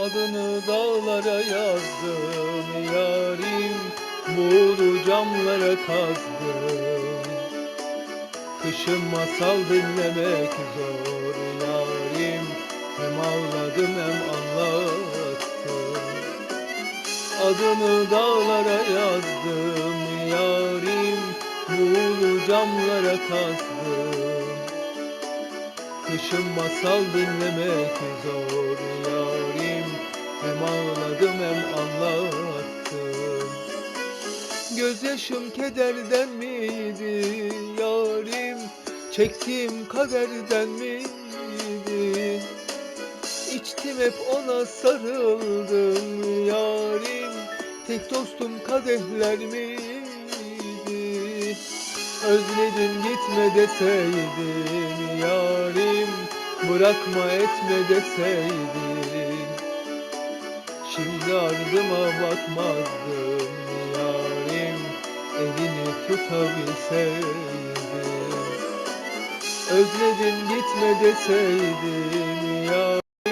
Adını dağlara yazdım yarim Buğulu camlara kazdım. Kışın masal dinlemek zor yarim Hem ağladım hem anlattım Adını dağlara yazdım yarim Buğulu camlara kazdım. Kışın masal dinlemek zor yarim Gözyaşım kederden miydi yarim Çektiğim kaderden miydi? İçtim hep ona sarıldım yarim Tek dostum kadehler miydi? Özledim gitme deseydin yarim Bırakma etme deseydin Şimdi ardıma bakmazdım tutabilseydim. Özledim gitme deseydin